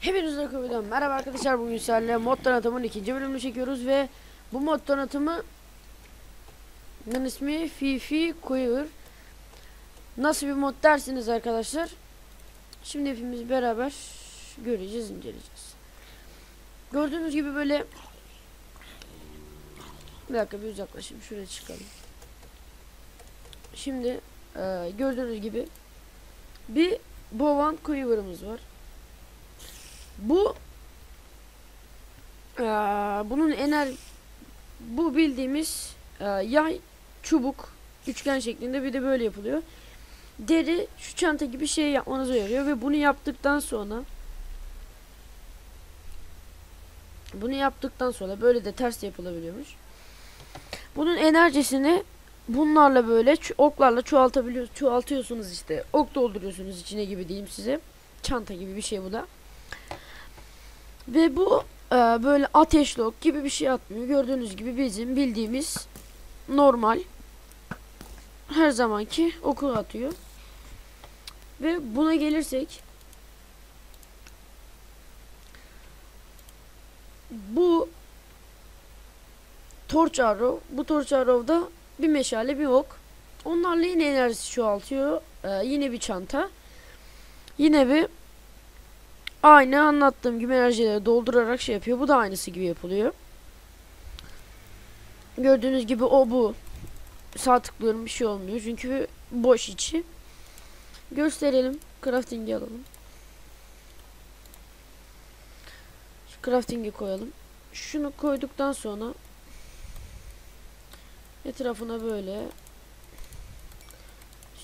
Hepinize kıymetli merhaba arkadaşlar. Bugün sizlerle mod tanıtımın ikinci bölümünü çekiyoruz ve bu mod tanıtımı bunun ismi Fifi Quiver nasıl bir mod dersiniz arkadaşlar? Şimdi hepimiz beraber göreceğiz inceleyeceğiz. Gördüğünüz gibi böyle bir dakika bir uzaklaşayım şuraya çıkalım şimdi e, gördüğünüz gibi bir Bovan Quiver'ımız var bu eee, bunun ener bu bildiğimiz eee, yay çubuk üçgen şeklinde bir de böyle yapılıyor. Deri şu çanta gibi şey yapmanıza yarıyor ve bunu yaptıktan sonra bunu yaptıktan sonra böyle de ters de yapılabiliyormuş. Bunun enerjisini bunlarla böyle oklarla çoğaltabiliyor çoğaltıyorsunuz işte. Ok dolduruyorsunuz içine gibi diyeyim size. Çanta gibi bir şey bu da. Ve bu e, böyle ateşli ok gibi bir şey atmıyor. Gördüğünüz gibi bizim bildiğimiz normal her zamanki oku atıyor. Ve buna gelirsek bu Torch Arrow, bu Torch Arrow'da bir meşale bir ok. Onlarla yine enerjisi çoğaltıyor. E, yine bir çanta. Yine bir Aynı anlattığım gibi enerjileri doldurarak şey yapıyor. Bu da aynısı gibi yapılıyor. Gördüğünüz gibi o bu. Sağ tıklıyorum bir şey olmuyor. Çünkü boş içi. Gösterelim. Crafting'i alalım. Şu crafting'i koyalım. Şunu koyduktan sonra etrafına böyle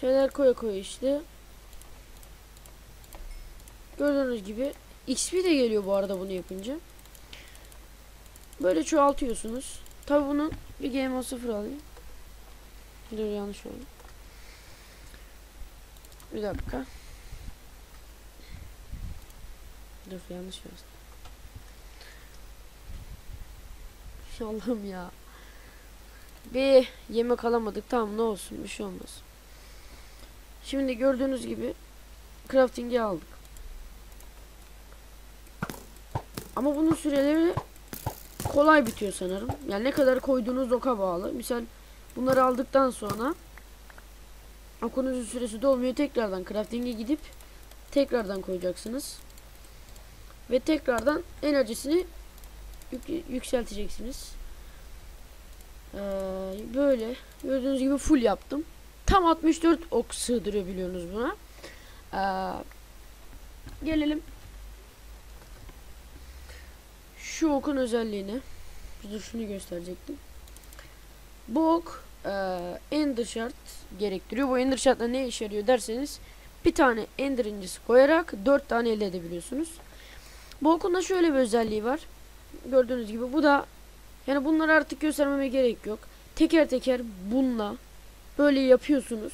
şeyler koya koya işte Gördüğünüz gibi XP de geliyor bu arada bunu yapınca. Böyle çoğaltıyorsunuz. Tabi bunun bir game mode 0 alayım. Dur yanlış oldu. Bir dakika. Dur yanlış yazdım. Allah'ım ya. Bir yemek alamadık. Tamam ne olsun bir şey olmaz. Şimdi gördüğünüz gibi crafting'i aldık. Ama bunun süreleri kolay bitiyor sanırım. Yani ne kadar koyduğunuz oka bağlı. Misal bunları aldıktan sonra okunuzun süresi dolmuyor. Tekrardan crafting'e gidip tekrardan koyacaksınız. Ve tekrardan enerjisini yük yükselteceksiniz. Ee, böyle gördüğünüz gibi full yaptım. Tam 64 ok sığdırabiliyorsunuz buna. Ee, gelelim şu okun özelliğini dur şunu gösterecektim. Bu ok e, ender şart gerektiriyor. Bu ender şartla ne işe yarıyor derseniz bir tane ender incisi koyarak dört tane elde edebiliyorsunuz. Bu okun da şöyle bir özelliği var. Gördüğünüz gibi bu da yani bunları artık göstermeme gerek yok. Teker teker bununla böyle yapıyorsunuz.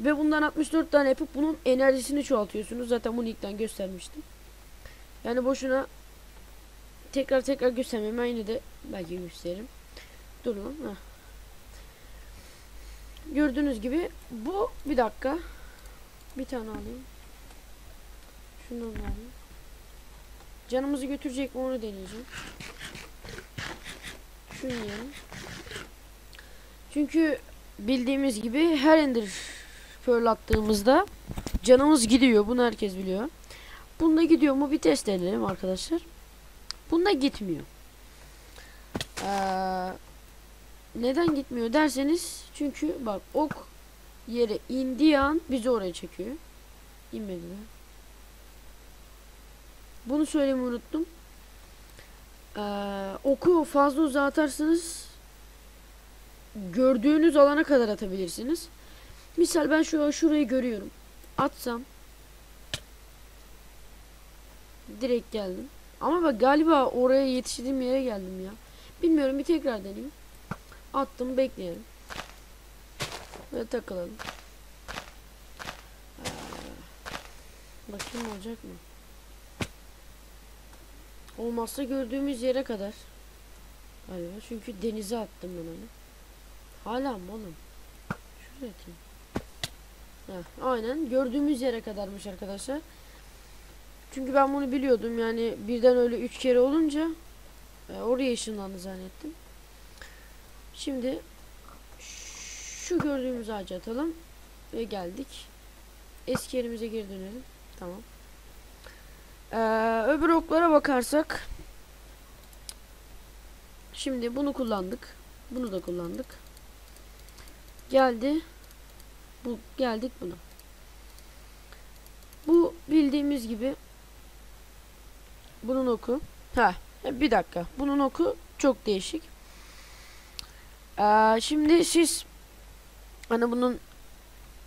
Ve bundan 64 tane yapıp bunun enerjisini çoğaltıyorsunuz. Zaten bunu ilkten göstermiştim. Yani boşuna tekrar tekrar göstermeyeyim. Ben yine de belki gösteririm. Dur lan. Heh. Gördüğünüz gibi bu bir dakika. Bir tane alayım. Şundan da alayım. Canımızı götürecek mi onu deneyeceğim. Şunu yiyelim. Çünkü bildiğimiz gibi her ender pearl attığımızda canımız gidiyor. Bunu herkes biliyor. Bunda gidiyor mu bir test edelim arkadaşlar. Bunda gitmiyor. Ee, neden gitmiyor derseniz çünkü bak ok yere indiği an bizi oraya çekiyor. İnmedi de. Bunu söylemeyi unuttum. Ee, oku fazla uzağa atarsanız gördüğünüz alana kadar atabilirsiniz. Misal ben şu şurayı görüyorum. Atsam direkt geldim. Ama bak galiba oraya yetiştiğim yere geldim ya. Bilmiyorum bir tekrar deneyeyim. Attım bekleyelim. Böyle takılalım. Ee, bakayım olacak mı? Olmazsa gördüğümüz yere kadar. Galiba çünkü denize attım ben onu. Hala mı oğlum? Şuraya aynen gördüğümüz yere kadarmış arkadaşlar. Çünkü ben bunu biliyordum yani birden öyle üç kere olunca e, oraya ışınlandı zannettim. Şimdi şu gördüğümüz ağacı atalım ve geldik. Eski yerimize geri dönelim. Tamam. Ee, öbür oklara bakarsak şimdi bunu kullandık. Bunu da kullandık. Geldi. Bu geldik buna. Bu bildiğimiz gibi bunun oku. Ha, bir dakika. Bunun oku çok değişik. Ee, şimdi siz hani bunun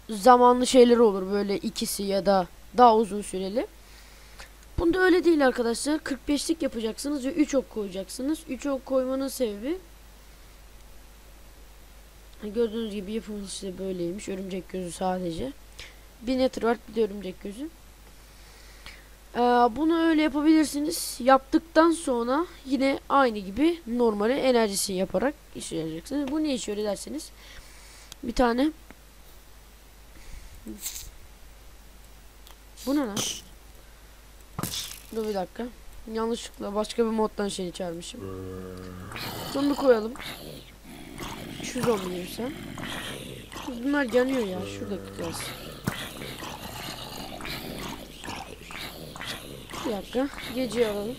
zamanlı şeyleri olur böyle ikisi ya da daha uzun süreli. Bunda öyle değil arkadaşlar. 45'lik yapacaksınız ve 3 ok koyacaksınız. 3 ok koymanın sebebi gördüğünüz gibi yapımı işte böyleymiş. Örümcek gözü sadece. Bir var bir de örümcek gözü. Ee, bunu öyle yapabilirsiniz. Yaptıktan sonra yine aynı gibi normali enerjisini yaparak işleyeceksiniz. Bu ne işe yarıyor derseniz bir tane bu ne lan? Dur bir dakika. Yanlışlıkla başka bir moddan şey çağırmışım. Zombi koyalım. Şu zombiyim sen. Bunlar yanıyor ya. Şuradaki biraz. Bir dakika. Geceyi alalım.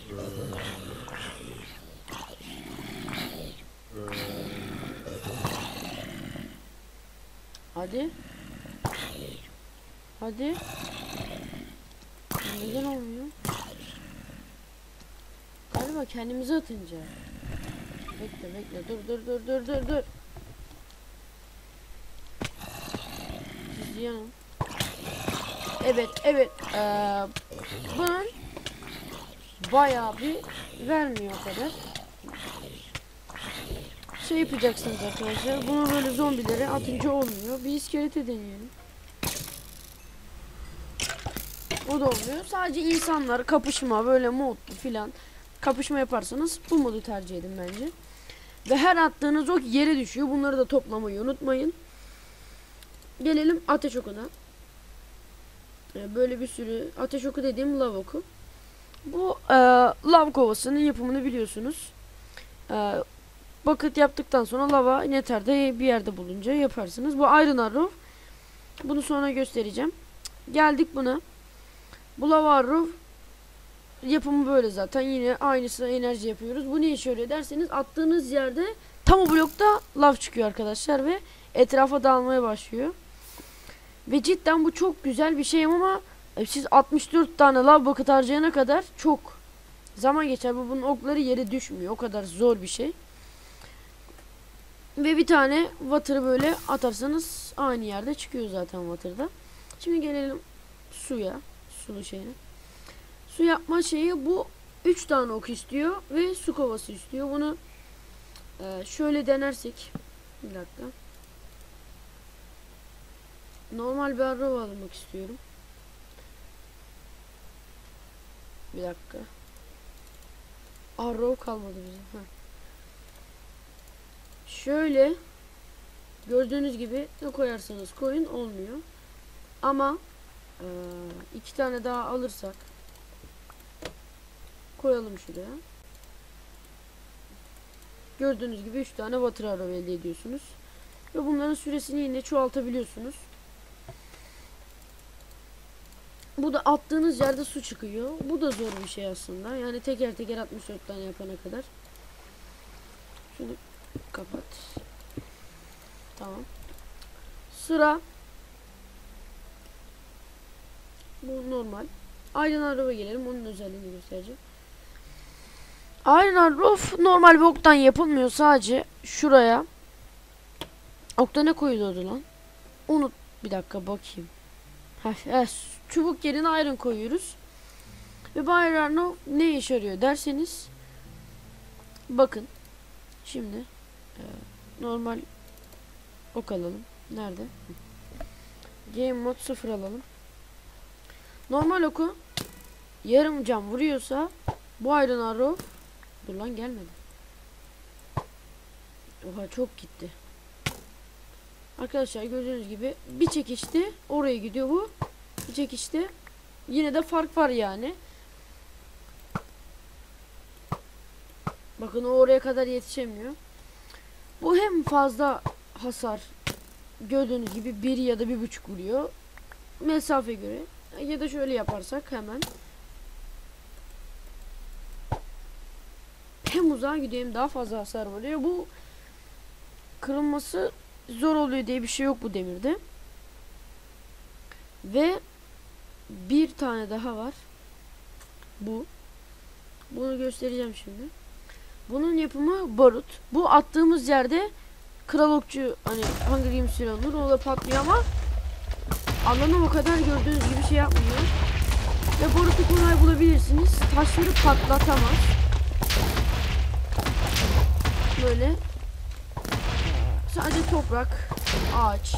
Hadi. Hadi. Neden olmuyor? Galiba kendimizi atınca. Bekle bekle dur dur dur dur dur dur. Yanın. Evet evet. Ee, bunun bayağı bir vermiyor kadar. Şey yapacaksınız arkadaşlar. Bunu böyle zombilere atınca olmuyor. Bir iskelete deneyelim. O da olmuyor. Sadece insanlar kapışma böyle modlu filan kapışma yaparsanız bu modu tercih edin bence. Ve her attığınız ok yere düşüyor. Bunları da toplamayı unutmayın. Gelelim ateş okuna. Ee, Böyle bir sürü ateş oku dediğim lav oku. Bu e, lav kovasının yapımını biliyorsunuz. E, bucket yaptıktan sonra lava nether'de bir yerde bulunca yaparsınız. Bu Iron Arrow. Bunu sonra göstereceğim. Geldik buna. Bu lava arrow yapımı böyle zaten. Yine aynısı enerji yapıyoruz. Bu işe yarıyor derseniz attığınız yerde tam o blokta lav çıkıyor arkadaşlar ve etrafa dağılmaya başlıyor. Ve cidden bu çok güzel bir şey ama e, siz 64 tane lav bucket harcayana kadar çok zaman geçer. Bu bunun okları yere düşmüyor. O kadar zor bir şey. Ve bir tane water'ı böyle atarsanız aynı yerde çıkıyor zaten water'da. Şimdi gelelim suya. Sulu şeyine. Su yapma şeyi bu 3 tane ok istiyor ve su kovası istiyor. Bunu e, şöyle denersek bir dakika. Normal bir arrow almak istiyorum. Bir dakika. Arrow kalmadı bize. Heh. Şöyle gördüğünüz gibi ne koyarsanız koyun olmuyor. Ama ee, iki tane daha alırsak koyalım şuraya. Gördüğünüz gibi üç tane water arrow elde ediyorsunuz. Ve bunların süresini yine çoğaltabiliyorsunuz. Bu da attığınız yerde su çıkıyor. Bu da zor bir şey aslında. Yani teker teker 64 tane yapana kadar. Şunu kapat. Tamam. Sıra Bu normal. Iron Arrow'a gelelim. Onun özelliğini göstereceğim. Iron Arrow normal bir oktan yapılmıyor. Sadece şuraya okta ne koyuluyordu lan? Unut. Bir dakika bakayım. Heh, eh, çubuk yerine iron koyuyoruz. Ve bu Iron Arrow ne işe yarıyor derseniz bakın. Şimdi e, normal ok alalım. Nerede? Game mod 0 alalım. Normal oku yarım cam vuruyorsa bu Iron Arrow dur lan gelmedi. Oha çok gitti. Arkadaşlar gördüğünüz gibi bir çekişte oraya gidiyor bu. Bir çekişte yine de fark var yani. Bakın o oraya kadar yetişemiyor. Bu hem fazla hasar gördüğünüz gibi bir ya da bir buçuk vuruyor. Mesafe göre. Ya da şöyle yaparsak hemen. Hem uzağa gidiyor hem daha fazla hasar vuruyor. Bu kırılması zor oluyor diye bir şey yok bu demirde. Ve bir tane daha var. Bu. Bunu göstereceğim şimdi. Bunun yapımı barut. Bu attığımız yerde kral okçu hani Hunger Games olur o da patlıyor ama alanı o kadar gördüğünüz gibi şey yapmıyor. Ve barutu kolay bulabilirsiniz. Taşları patlatamaz. Böyle sadece toprak, ağaç.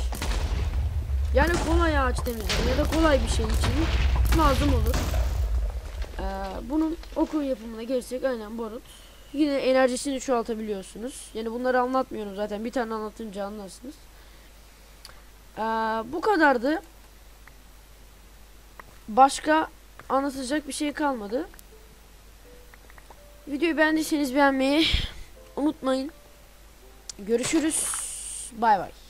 Yani kolay ağaç temizleme ya da kolay bir şey için lazım olur. Ee, bunun okul yapımına gelirsek aynen barut. Yine enerjisini çoğaltabiliyorsunuz. Yani bunları anlatmıyorum zaten. Bir tane anlatınca anlarsınız. Ee, bu kadardı. Başka anlatacak bir şey kalmadı. Videoyu beğendiyseniz beğenmeyi unutmayın. Görüşürüz. Bay bay.